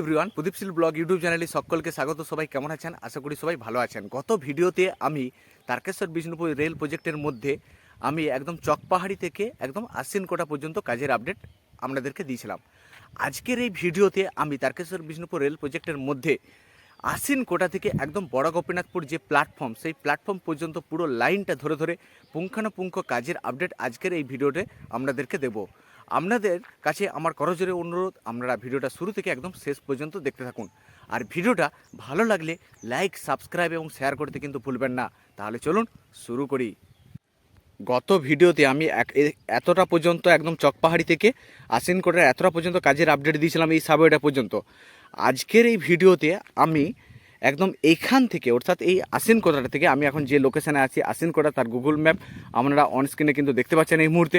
Everyone Pradipshil blog YouTube চ্যানেলে সকলকে স্বাগত। সবাই কেমন আছেন? আশা করি সবাই ভালো আছেন। গত ভিডিওতে আমি তারকেশ্বর বিষ্ণুপুর রেল প্রজেক্টের মধ্যে আমি একদম চকপাহাড়ি থেকে একদম আশ্বিনকোটা পর্যন্ত কাজের আপডেট আপনাদেরকে দিয়েছিলাম। আজকের এই ভিডিওতে আমি তারকেশ্বর বিষ্ণুপুর রেল প্রজেক্টের মধ্যে আশ্বিনকোটা থেকে একদম বড় গোপীনাথপুর যে প্ল্যাটফর্ম সেই প্ল্যাটফর্ম পর্যন্ত পুরো লাইনটা ধরে ধরে পুঙ্খানুপুঙ্খ কাজের আপডেট আজকের এই ভিডিওতে আপনাদেরকে দেবো। আপনাদের কাছে আমার করজোরে অনুরোধ, আপনারা ভিডিওটা শুরু থেকে একদম শেষ পর্যন্ত দেখতে থাকুন। আর ভিডিওটা ভালো লাগলে লাইক, সাবস্ক্রাইব এবং শেয়ার করতে কিন্তু ভুলবেন না। তাহলে চলুন শুরু করি। গত ভিডিওতে আমি এতটা পর্যন্ত একদম চকপাহাড়ি থেকে আশ্বিনকোটার এতটা পর্যন্ত কাজের আপডেট দিয়েছিলাম এই সাবওয়েটা পর্যন্ত। আজকের এই ভিডিওতে আমি একদম এইখান থেকে, অর্থাৎ এই আশ্বিনকোটাটা থেকে আমি এখন যে লোকেশানে আছি আশ্বিনকোটা তার গুগল ম্যাপ আপনারা অন স্ক্রিনে কিন্তু দেখতে পাচ্ছেন এই মুহূর্তে।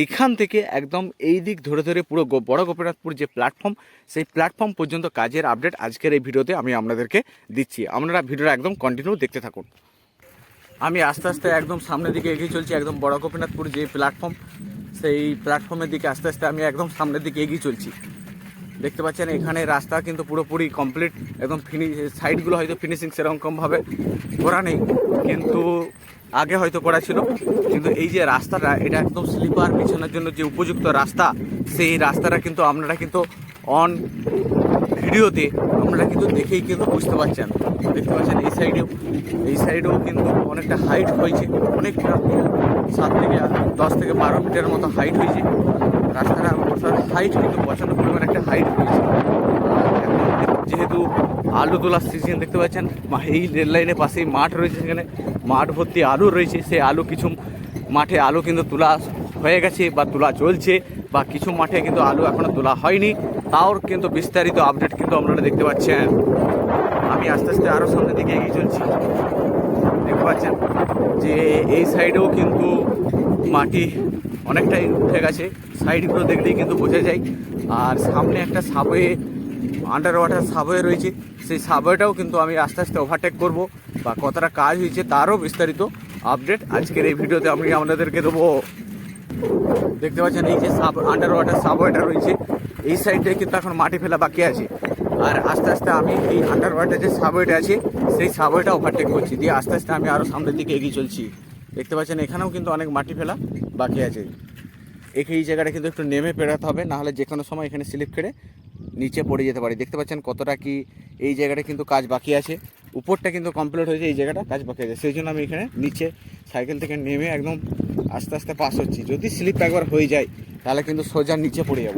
এইখান থেকে একদম এই দিক ধরে ধরে পুরো বড় গোপীনাথপুর যে প্ল্যাটফর্ম সেই প্ল্যাটফর্ম পর্যন্ত কাজের আপডেট আজকের এই ভিডিওতে আমি আপনাদেরকে দিচ্ছি। আপনারা ভিডিওটা একদম কন্টিনিউ দেখতে থাকুন। আমি আস্তে আস্তে একদম সামনের দিকে এগিয়ে চলছি, একদম বড় গোপীনাথপুর যে প্ল্যাটফর্ম সেই প্ল্যাটফর্মের দিকে আস্তে আস্তে আমি একদম সামনের দিকে এগিয়ে চলছি। দেখতে পাচ্ছেন, এখানে রাস্তা কিন্তু পুরোপুরি কমপ্লিট একদম ফিনি সাইডগুলো হয়তো ফিনিশিং সেরকমভাবে করা নেই, কিন্তু আগে হয়তো করা ছিল। কিন্তু এই যে রাস্তাটা, এটা একদম স্লিপার পিছনের জন্য যে উপযুক্ত রাস্তা, সেই রাস্তাটা কিন্তু আপনারা কিন্তু অন ভিডিওতে আপনারা কিন্তু দেখেই কিন্তু বুঝতে পারছেন। দেখতে পাচ্ছেন এই সাইডেও এই সাইডেও কিন্তু অনেকটা হাইট হয়েছে, অনেকটা সাত থেকে দশ থেকে বারো মিটার মতো হাইট হয়েছে। রাস্তাটা হাইট কিন্তু প্রচণ্ড পরিমাণ একটা হাইট হয়েছে আর এখন যেহেতু আলু তোলার সিজন দেখতে পাচ্ছেন? এই রেল লাইনের পাশেই মাঠ রয়েছে সেখানে। মাঠ ভর্তি আলু রয়েছে। সেই আলু কিছু মাঠে আলু কিন্তু তোলা হয়ে গেছে বা তোলা চলছে বা কিছু মাঠে কিন্তু আলু এখনও তোলা হয়নি। তাও কিন্তু বিস্তারিত আপডেট কিন্তু আপনারা দেখতে পাচ্ছেন। আমি আস্তে আস্তে আরও সামনের দিকে এগিয়ে চলছি। দেখতে পাচ্ছেন যে এই সাইডেও কিন্তু মাটি অনেকটাই উঠে গেছে। সাইডগুলো দেখলেই কিন্তু বোঝা যায়। আর সামনে একটা সাবওয়ে আন্ডার ওয়াটার সাবওয়ে রয়েছে। সেই সাবওয়েটাও কিন্তু আমি আস্তে আস্তে ওভারটেক করব বা কতটা কাজ হয়েছে তারও বিস্তারিত আপডেট আজকের এই ভিডিওতে আমি আপনাদেরকে দেবো। দেখতে পাচ্ছেন, এই যে সাব আন্ডার ওয়াটার সাবওয়েটা রয়েছে, এই সাইডে কিন্তু এখন মাটি ফেলা বাকি আছে। আর আস্তে আস্তে আমি এই আন্ডার ওয়াটার যে সাবওয়েটা আছে, সেই সাবওয়েটা ওভারটেক করছি। দিয়ে আস্তে আস্তে আমি আরও সামনের দিকে এগিয়ে চলছি। দেখতে পাচ্ছেন, এখানেও কিন্তু অনেক মাটি ফেলা বাকি আছে। এই জায়গাটা কিন্তু একটু নেমে পেরোতে হবে, নাহলে যে কোনো সময় এখানে স্লিপ খেড়ে নিচে পড়ে যেতে পারি। দেখতে পাচ্ছেন কতটা কি এই জায়গাটা কিন্তু কাজ বাকি আছে। উপরটা কিন্তু কমপ্লিট হয়েছে এই জায়গাটা কাজ বাকি আছে। সেই জন্য আমি এখানে নিচে সাইকেল থেকে নেমে একদম আস্তে আস্তে পাস হচ্ছি। যদি স্লিপ একবার হয়ে যায়, তাহলে কিন্তু সোজা নিচে পড়ে যাব।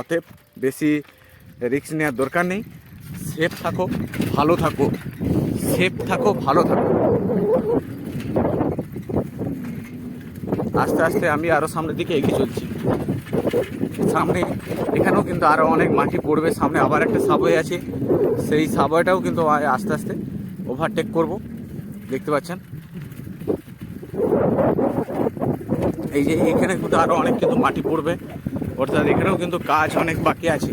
অতএব বেশি রিস্ক নেওয়ার দরকার নেই। সেফ থাকো, ভালো থাকো। সেফ থাকো, ভালো থাকো। আস্তে আস্তে আমি আরও সামনের দিকে এগিয়ে চলছি। সামনে, এখানেও কিন্তু আরও অনেক মাটি পড়বে। সামনে আবার একটা সাবওয়ে আছে। সেই সাবওয়েটাও কিন্তু আস্তে আস্তে ওভারটেক করব। দেখতে পাচ্ছেন? এই যে এখানে কিন্তু আরও অনেক কিন্তু মাটি পড়বে। অর্থাৎ এখানেও কিন্তু কাজ অনেক বাকি আছে।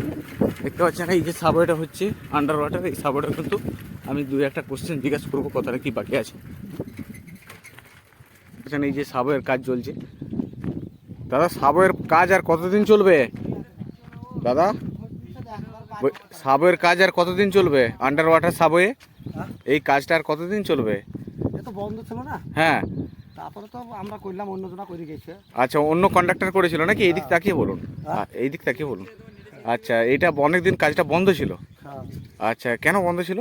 দেখতে পাচ্ছেন? এই যে সাবওয়েটা হচ্ছে আন্ডার ওয়াটার এই সাবওয়েটা কিন্তু আমি দু একটা কোশ্চেন জিজ্ঞাসা করব কতটা কি বাকি আছে? এই যে সাবওয়ের কাজ চলছে। দাদা সাবওয়ের কাজ আর কতদিন চলবে? দাদা সাবওয়ের কাজ আর কতদিন চলবে? আন্ডার ওয়াটার সাবওয়ে এই কাজটা আর কতদিন চলবে? তো বন্ধ ছিল না? হ্যাঁ। তারপরে তো আমরা করলাম অন্যজনা করে গেছে। আচ্ছা অন্য কন্ডাক্টর করেছিল নাকি? এই দিক তাকিয়ে বলুন। আ, এই দিক তাকিয়ে বলুন। আচ্ছা এটা অনেক দিন কাজটা বন্ধ ছিল? হ্যাঁ। আচ্ছা কেন বন্ধ ছিল?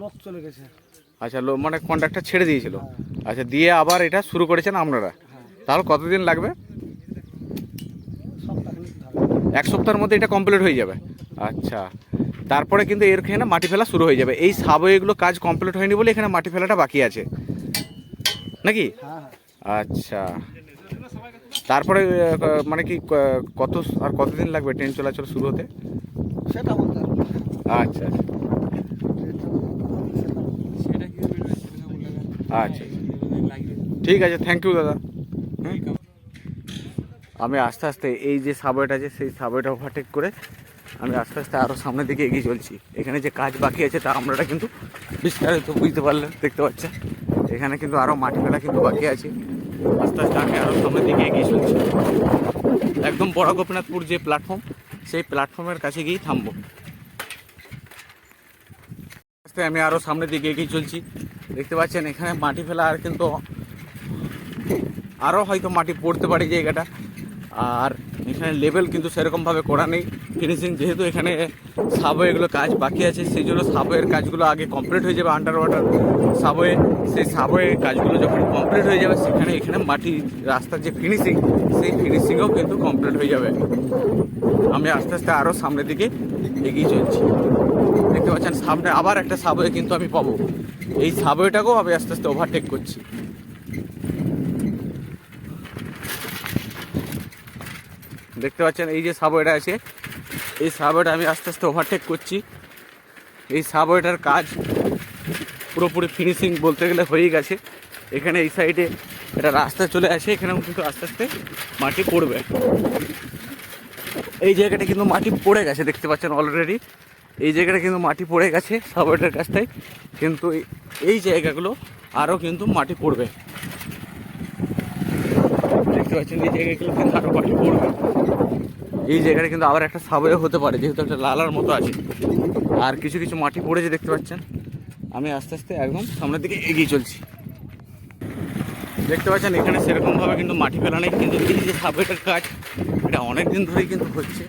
লোক চলে গেছে। আচ্ছা লো মানে কন্ডাক্টর ছেড়ে দিয়েছিল। আচ্ছা দিয়ে আবার এটা শুরু করেছেন আপনারা? তাহলে কতদিন লাগবে? এক সপ্তাহের মধ্যে এটা কমপ্লিট হয়ে যাবে। আচ্ছা। তারপরে কিন্তু এর এখানে মাটি ফেলা শুরু হয়ে যাবে। এই সাবওয়েগুলো কাজ কমপ্লিট হয়নি বলে এখানে মাটি ফেলাটা বাকি আছে। নাকি? আচ্ছা। তারপরে মানে কি কত আর কতদিন লাগবে ট্রেন চলাচল শুরু হতে? সেটা। আচ্ছা। আচ্ছা। ঠিক আছে থ্যাংক ইউ দাদা? আমি আস্তে আস্তে এই যে সাবওয়েটা আছে, সেই সাবওয়েটা ওভারটেক করে আমি আস্তে আস্তে আরও সামনের দিকে এগিয়ে চলছি। এখানে যে কাজ বাকি আছে, তা আপনারা কিন্তু বিস্তারিত বুঝতে পারলেন, দেখতে পাচ্ছেন। এখানে কিন্তু আরও মাটি ফেলা কিন্তু বাকি আছে। আস্তে আস্তে আমি আরও সামনের দিকে এগিয়ে চলছি। একদম বড় গোপীনাথপুর যে প্ল্যাটফর্ম সেই প্ল্যাটফর্মের কাছে গিয়েই থামবো। আস্তে আমি আরও সামনের দিকে এগিয়ে চলছি। দেখতে পাচ্ছেন, এখানে মাটি ফেলা আর কিন্তু আরও হয়তো মাটি পড়তে পারে জায়গাটা। আর এখানে লেভেল কিন্তু সেরকমভাবে করা নেই। ফিনিশিং যেহেতু এখানে সাবওয়েগুলো কাজ বাকি আছে, সেই জন্য সাবওয়ের কাজগুলো আগে কমপ্লিট হয়ে যাবে আন্ডার ওয়াটার সাবওয়ে সেই সাবওয়ে কাজগুলো যখন কমপ্লিট হয়ে যাবে, সেখানে এখানে মাটি, রাস্তার যে ফিনিশিং সেই ফিনিশিংও কিন্তু কমপ্লিট হয়ে যাবে। আমি আস্তে আস্তে আরও সামনের দিকে এগিয়ে চলছি। দেখতে পাচ্ছেন, সামনে আবার একটা সাবওয়ে কিন্তু আমি পাবো। এই সাবওয়েটাকেও আমি আস্তে আস্তে ওভারটেক করছি। দেখতে পাচ্ছেন, এই যে সাবওয়েটা আছে, এই সাবওয়েটা আমি আস্তে আস্তে ওভারটেক করছি। এই সাবওয়েটার কাজ পুরোপুরি ফিনিশিং বলতে গেলে হয়েই গেছে। এখানে এই সাইডে একটা রাস্তা চলে আসে, এখানেও কিন্তু আস্তে আস্তে মাটি পড়বে। এই জায়গাটা কিন্তু মাটি পড়ে গেছে, দেখতে পাচ্ছেন অলরেডি এই জায়গাটা কিন্তু মাটি পড়ে গেছে সাবওয়েটার কাছটাই কিন্তু এই- এই জায়গাগুলো আরও কিন্তু মাটি পড়বে। দেখতে পাচ্ছেন, এই জায়গাগুলো কিন্তু আরও মাটি পড়বে। এই জায়গাটা কিন্তু আবার একটা সাবওয়ে হতে পারে, যেহেতু একটা লালার মতো আছে। আর কিছু কিছু মাটি পড়েছে, দেখতে পাচ্ছেন। আমি আস্তে আস্তে একদম সামনের দিকে এগিয়ে চলছি। দেখতে পাচ্ছেন, এখানে সেরকমভাবে কিন্তু মাটি ফেলা নেই, কিন্তু এই যে সাবওয়েটার কাজ, এটা অনেক দিন ধরেই কিন্তু হচ্ছে।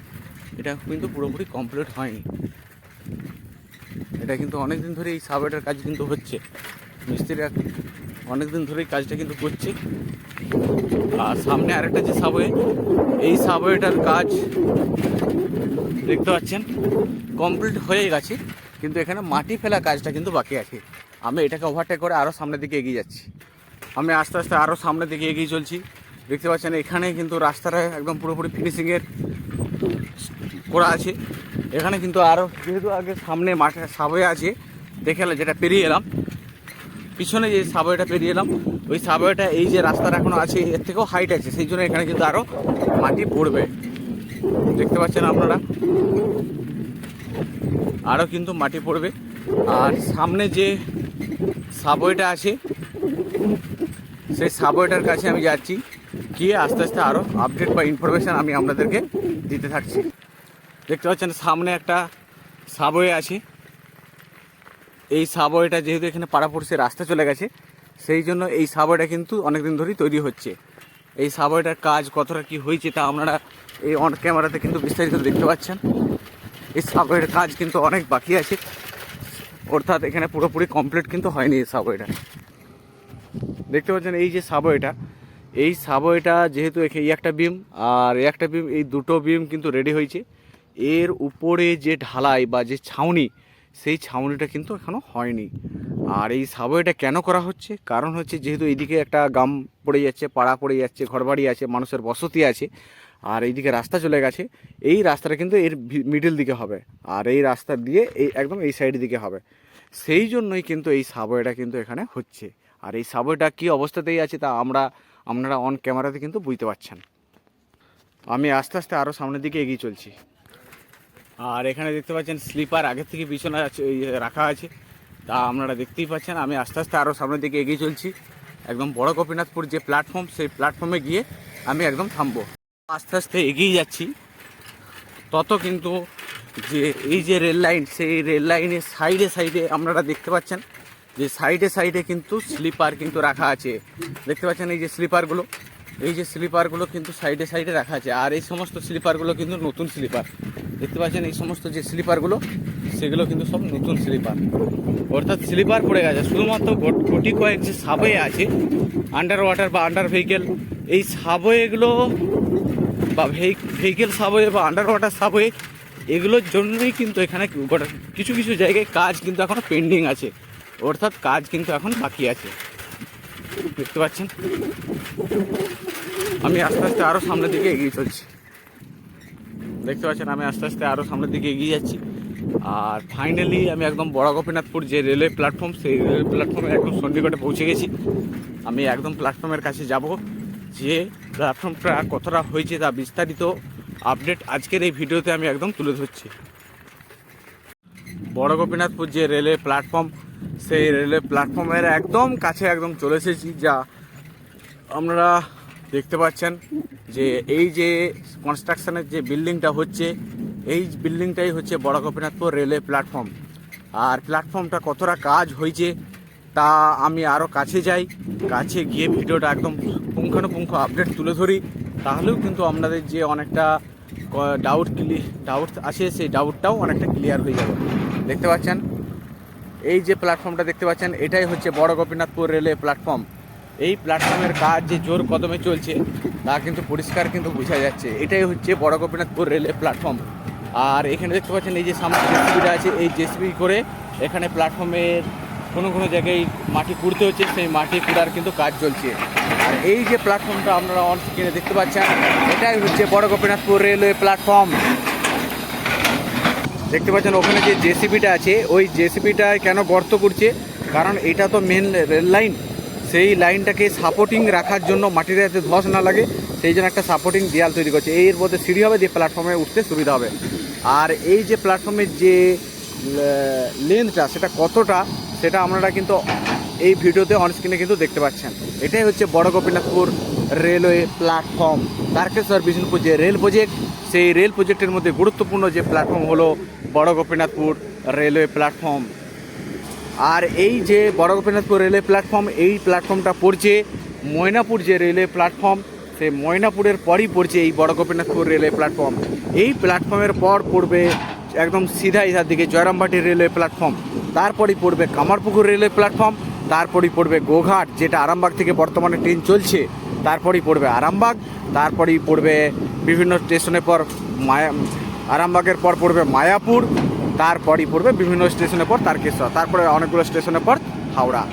এটা কিন্তু পুরোপুরি কমপ্লিট হয়নি। এটা কিন্তু অনেক দিন ধরে এই কাজ কিন্তু হচ্ছে। মিস্ত্রিরা অনেক দিন ধরেই কাজটা কিন্তু করছে। আর সামনে আরেকটা যে সাবওয়ে এই সাবওয়েটার কাজ দেখতে পাচ্ছেন কমপ্লিট হয়ে গেছে, কিন্তু এখানে মাটি ফেলা কাজটা কিন্তু বাকি আছে। আমি এটাকে ওভারটেক করে আরও সামনের দিকে এগিয়ে যাচ্ছি। আমি আস্তে আস্তে আরও সামনের দিকে এগিয়ে চলছি। দেখতে পাচ্ছেন এখানে কিন্তু রাস্তাটা একদম পুরোপুরি ফিনিশিংয়ের করা আছে। এখানে কিন্তু আরও যেহেতু আগে সামনে মাঠে সাবওয়ে আছে, দেখে যেটা পেরিয়ে এলাম। পিছনে যে সাবওয়েটা পেরিয়ে এলাম ওই সাবওয়েটা এই যে রাস্তাটা এখনও আছে, এর থেকেও হাইট আছে, সেই জন্য এখানে কিন্তু আরও মাটি পড়বে। দেখতে পাচ্ছেন আপনারা? আরও কিন্তু মাটি পড়বে। আর সামনে যে সাবওয়েটা আছে, সেই সাবওয়েটার কাছে আমি যাচ্ছি। গিয়ে আস্তে আস্তে আরও আপডেট বা ইনফরমেশান আমি আপনাদেরকে দিতে থাকছি। দেখতে পাচ্ছেন সামনে একটা সাবওয়ে আছে। এই সাবওয়েটা যেহেতু এখানে পাড়াপড়শি রাস্তা চলে গেছে সেই জন্য এই সাবওয়েটা কিন্তু অনেকদিন ধরেই তৈরি হচ্ছে। এই সাবওয়েটার কাজ কতটা কি হয়েছে তা আপনারা এই অন ক্যামেরাতে কিন্তু বিস্তারিত দেখতে পাচ্ছেন। এই সাবওয়ের কাজ কিন্তু অনেক বাকি আছে। অর্থাৎ এখানে পুরোপুরি কমপ্লিট কিন্তু হয়নি এই সাবওয়েটা দেখতে পাচ্ছেন এই যে সাবওয়েটা এই সাবওয়েটা যেহেতু এই একটা বিম আর এই একটা বিম এই দুটো বিম কিন্তু রেডি হয়েছে। এর উপরে যে ঢালাই বা যে ছাউনি সেই ছাউনিটা কিন্তু এখনও হয়নি। আর এই সাবওয়েটা কেন করা হচ্ছে? কারণ হচ্ছে যেহেতু এইদিকে একটা গ্রাম পড়ে যাচ্ছে, পাড়া পড়ে যাচ্ছে, ঘরবাড়ি আছে, মানুষের বসতি আছে, আর এইদিকে রাস্তা চলে গেছে। এই রাস্তাটা কিন্তু এর মিডিল দিকে হবে। আর এই রাস্তা দিয়ে এই, একদম এই সাইড দিকে হবে। সেই জন্যই কিন্তু এই সাবওয়েটা কিন্তু এখানে হচ্ছে। আর এই সাবওয়েটা কী অবস্থাতেই আছে তা আমরা, আপনারা অন ক্যামেরাতে কিন্তু বুঝতে পারছেন। আমি আস্তে আস্তে আরও সামনের দিকে এগিয়ে চলছি। আর এখানে দেখতে পাচ্ছেন স্লিপার আগের থেকে পিছনে রাখা আছে। তা আপনারা দেখতেই পাচ্ছেন, আমি আস্তে আস্তে আরও সামনের দিকে এগিয়ে চলছি। একদম বড় গোপীনাথপুর যে প্ল্যাটফর্ম সেই প্ল্যাটফর্মে গিয়ে আমি একদম থামবো। আস্তে আস্তে এগিয়ে যাচ্ছি। তত কিন্তু যে এই যে রেল লাইন সেই রেল লাইনের সাইডে সাইডে আপনারা দেখতে পাচ্ছেন যে সাইডে সাইডে কিন্তু স্লিপার কিন্তু রাখা আছে। দেখতে পাচ্ছেন এই যে স্লিপারগুলো এই যে স্লিপারগুলো কিন্তু সাইডে সাইডে রাখা আছে। আর এই সমস্ত স্লিপারগুলো কিন্তু নতুন স্লিপার দেখতে পাচ্ছেন এই সমস্ত যে স্লিপারগুলো সেগুলো কিন্তু সব নতুন স্লিপার অর্থাৎ স্লিপার পড়ে গেছে। শুধুমাত্র কোটি কয়েক যে সাবওয়ে আছে আন্ডার ওয়াটার বা আন্ডার ভেহিকেল এই সাবওয়েগুলো বা ভেহিকেল সাবওয়ে বা আন্ডার ওয়াটার সাবওয়ে, এগুলোর জন্যই কিন্তু এখানে গোটা কিছু কিছু জায়গায় কাজ কিন্তু এখনও পেন্ডিং আছে। অর্থাৎ কাজ কিন্তু এখন বাকি আছে। দেখতে পাচ্ছেন? আমি আস্তে আস্তে আরও সামনের দিকে এগিয়ে চলছি। দেখতে পাচ্ছেন, আমি আস্তে আস্তে আরও সামনের দিকে এগিয়ে যাচ্ছি। আর ফাইনালি আমি একদম বড় গোপীনাথপুর যে রেলওয়ে প্ল্যাটফর্ম সেই রেলওয়ে প্ল্যাটফর্মে একদম সন্নিকটে পৌঁছে গেছি। আমি একদম প্ল্যাটফর্মের কাছে যাব। যে প্ল্যাটফর্মটা কতটা হয়েছে তা বিস্তারিত আপডেট আজকের এই ভিডিওতে আমি একদম তুলে ধরছি। বড় গোপীনাথপুর যে রেলওয়ে প্ল্যাটফর্ম সেই রেলওয়ে প্ল্যাটফর্মের একদম কাছে একদম চলে এসেছি, যা আপনারা দেখতে পাচ্ছেন যে এই যে কনস্ট্রাকশনের যে বিল্ডিংটা হচ্ছে, এই বিল্ডিংটাই হচ্ছে বড় গোপীনাথপুর রেলওয়ে প্ল্যাটফর্ম আর প্ল্যাটফর্মটা কতটা কাজ হয়েছে, তা আমি আরও কাছে যাই। কাছে গিয়ে ভিডিওটা একদম পুঙ্খানুপুঙ্খ আপডেট তুলে ধরি। তাহলেও কিন্তু আপনাদের যে অনেকটা ডাউট ক্লি ডাউট আছে সেই ডাউটটাও অনেকটা ক্লিয়ার হয়ে যাবে। দেখতে পাচ্ছেন? এই যে প্ল্যাটফর্মটা দেখতে পাচ্ছেন, এটাই হচ্ছে বড় গোপীনাথপুর রেলওয়ে প্ল্যাটফর্ম এই প্ল্যাটফর্মের কাজ যে জোর কদমে চলছে, তা কিন্তু পরিষ্কার কিন্তু বোঝা যাচ্ছে। এটাই হচ্ছে বড় গোপীনাথপুর রেলওয়ে প্ল্যাটফর্ম আর এখানে দেখতে পাচ্ছেন এই যে সামনে জেসিবিটা আছে, এই জেসিবি করে এখানে প্ল্যাটফর্মের কোনো কোনো জায়গায় মাটি কুড়তে হচ্ছে, সেই মাটি কুড়ার কিন্তু কাজ চলছে। আর এই যে প্ল্যাটফর্মটা আপনারা অন স্ক্রিনে দেখতে পাচ্ছেন, এটাই হচ্ছে বড় গোপীনাথপুর রেলওয়ে প্ল্যাটফর্ম দেখতে পাচ্ছেন ওখানে যে জেসিবিটা আছে, ওই জেসিবিটায় কেন গর্ত করছে? কারণ এটা তো মেন রেল লাইন সেই লাইনটাকে সাপোর্টিং রাখার জন্য মাটিতে যাতে ধস না লাগে, সেই জন্য একটা সাপোর্টিং দেয়াল তৈরি করছে। এর মধ্যে সিঁড়ি হবে, যে প্ল্যাটফর্মে উঠতে সুবিধা হবে। আর এই যে প্ল্যাটফর্মের যে লেন্থটা সেটা কতটা, সেটা আপনারা কিন্তু এই ভিডিওতে অনস্ক্রিনে কিন্তু দেখতে পাচ্ছেন। এটাই হচ্ছে বড় গোপীনাথপুর রেলওয়ে প্ল্যাটফর্ম তারকেশ্বর বিষ্ণুপুর যে রেল প্রজেক্ট সেই রেল প্রজেক্টের মধ্যে গুরুত্বপূর্ণ যে প্ল্যাটফর্ম হলো বড় গোপীনাথপুর রেলওয়ে প্ল্যাটফর্ম আর এই যে বড় গোপীনাথপুর রেলওয়ে প্ল্যাটফর্ম, এই প্ল্যাটফর্মটা পড়ছে ময়নাপুর যে রেলওয়ে প্ল্যাটফর্ম, সে ময়নাপুরের পরই পড়ছে এই বড় গোপীনাথপুর রেলওয়ে প্ল্যাটফর্ম। এই প্ল্যাটফর্মের পর পড়বে একদম সিধা ইধার দিকে জয়রামবাটি রেলওয়ে প্ল্যাটফর্ম, তারপরই পড়বে কামারপুকুর রেলওয়ে প্ল্যাটফর্ম, তারপরই পড়বে গোঘাট, যেটা আরামবাগ থেকে বর্তমানে ট্রেন চলছে, তারপরই পড়বে আরামবাগ, তারপরেই পড়বে বিভিন্ন স্টেশনের পর মায়া আরামবাগের পর পড়বে মায়াপুর তারপরই পড়বে বিভিন্ন স্টেশনের পর তারকেশ্বর তারপরে অনেকগুলো স্টেশনের পর হাওড়া।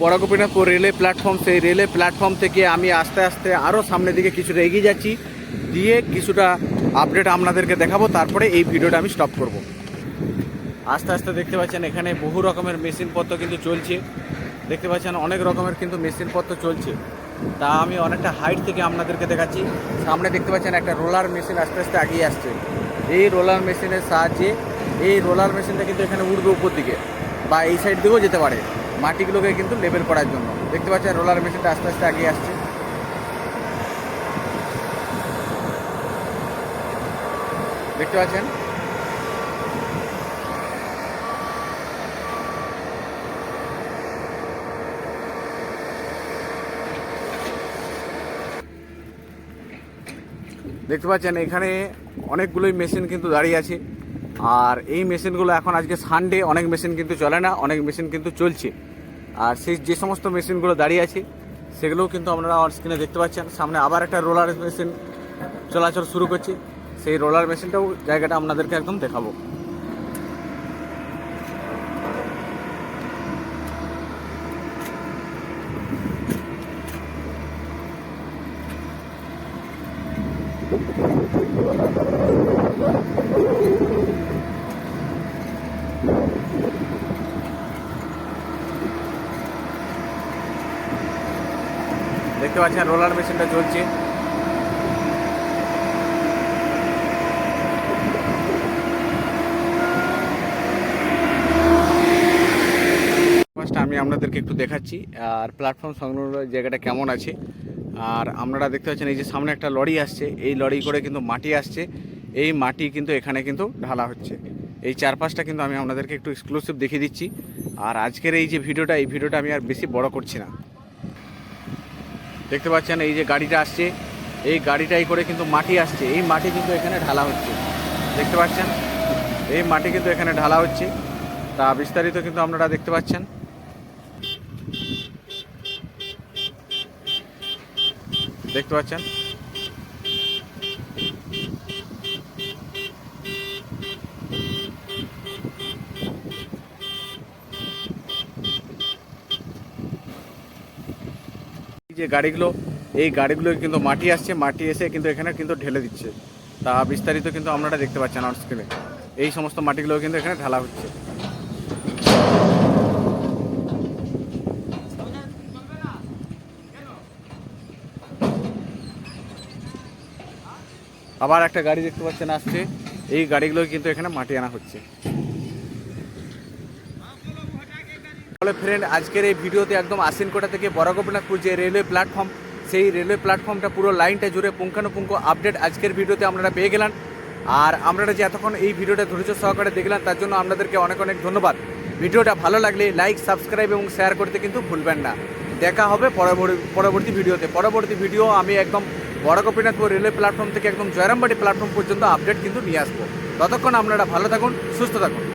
বড় গোপীনাথপুর রেলে প্ল্যাটফর্ম, সেই রেলে প্ল্যাটফর্ম থেকে আমি আস্তে আস্তে আরও সামনের দিকে কিছুটা এগিয়ে যাচ্ছি। দিয়ে কিছুটা আপডেট আপনাদেরকে দেখাবো, তারপরে এই ভিডিওটা আমি স্টপ করব। আস্তে আস্তে দেখতে পাচ্ছেন এখানে বহু রকমের মেশিনপত্র কিন্তু চলছে। দেখতে পাচ্ছেন অনেক রকমের কিন্তু মেশিনপত্র চলছে। তা আমি অনেকটা হাইট থেকে আপনাদেরকে দেখাচ্ছি। সামনে দেখতে পাচ্ছেন একটা রোলার মেশিন আস্তে আস্তে এগিয়ে আসছে। এই রোলার মেশিনের সাহায্যে, এই রোলার মেশিনটা কিন্তু এখানে উঠবে উপর দিকে বা এই সাইড দিকেও যেতে পারে। মাটিগুলোকে কিন্তু লেবেল করার জন্য। দেখতে পাচ্ছেন রোলার মেশিনটা আস্তে আস্তে এগিয়ে আসছে। দেখতে পাচ্ছেন? দেখতে পাচ্ছেন, এখানে অনেকগুলোই মেশিন কিন্তু দাঁড়িয়ে আছে। আর এই মেশিনগুলো এখন আজকে সানডে অনেক মেশিন কিন্তু চলে না, অনেক মেশিন কিন্তু চলছে। আর সেই যে সমস্ত মেশিনগুলো দাঁড়িয়ে আছে, সেগুলোও কিন্তু আপনারা আমার স্ক্রিনে দেখতে পাচ্ছেন। সামনে আবার একটা রোলার মেশিন চলাচল শুরু করছে। সেই রোলার মেশিনটাও জায়গাটা আপনাদেরকে একদম দেখাবো। দেখতে পাচ্ছেন, রোলার মেশিনটা চলছে। আমি আপনাদেরকে একটু দেখাচ্ছি, আর প্ল্যাটফর্ম সংলগ্ন জায়গাটা কেমন আছে। আর আপনারা দেখতে পাচ্ছেন, এই যে সামনে একটা লরি আসছে, এই লরি করে কিন্তু মাটি আসছে। এই মাটি কিন্তু এখানে কিন্তু ঢালা হচ্ছে। এই চারপাশটা কিন্তু আমি আপনাদেরকে একটু এক্সক্লুসিভ দেখিয়ে দিচ্ছি। আর আজকের এই যে ভিডিওটা, এই ভিডিওটা আমি আর বেশি বড় করছি না। দেখতে পাচ্ছেন এই যে গাড়িটা আসছে, এই গাড়িটাই করে কিন্তু মাটি আসছে, এই মাটি কিন্তু এখানে ঢালা হচ্ছে। দেখতে পাচ্ছেন? এই মাটি কিন্তু এখানে ঢালা হচ্ছে। তা বিস্তারিত কিন্তু আপনারা দেখতে পাচ্ছেন। দেখতে পাচ্ছেন? যে গাড়িগুলো, এই গাড়িগুলো কিন্তু মাটি আসছে, মাটি এসে কিন্তু এখানে কিন্তু ঢেলে দিচ্ছে। তা বিস্তারিত কিন্তু আপনারা দেখতে পাচ্ছেন আমার স্ক্রিনে এই সমস্ত মাটিগুলো কিন্তু এখানে ঢালা হচ্ছে। আবার একটা গাড়ি দেখতে পাচ্ছেন আসছে। এই গাড়িগুলো কিন্তু এখানে মাটি আনা হচ্ছে। তাহলে ফ্রেন্ড আজকের এই ভিডিওতে একদম আশ্বিনকোটা থেকে বড় গোপীনাথপুর যে রেলওয়ে প্ল্যাটফর্ম সেই রেলওয়ে প্ল্যাটফর্মটা পুরো লাইনটা জুড়ে পুঙ্খানুপুঙ্খ আপডেট আজকের ভিডিওতে আপনারা পেয়ে গেলেন। আর আপনারা যে এতক্ষণ এই ভিডিওটা ধৈর্য সহকারে দেখলেন, তার জন্য আপনাদেরকে অনেক অনেক ধন্যবাদ। ভিডিওটা ভালো লাগলে লাইক সাবস্ক্রাইব এবং শেয়ার করতে কিন্তু ভুলবেন না। দেখা হবে পরবর্তী ভিডিওতে। পরবর্তী ভিডিও আমি একদম বড় গোপীনাথপুর রেলওয়ে প্ল্যাটফর্ম থেকে একদম জয়রামবাটি প্ল্যাটফর্ম পর্যন্ত আপডেট কিন্তু নিয়ে আসব। ততক্ষণ আপনারা ভালো থাকুন, সুস্থ থাকুন।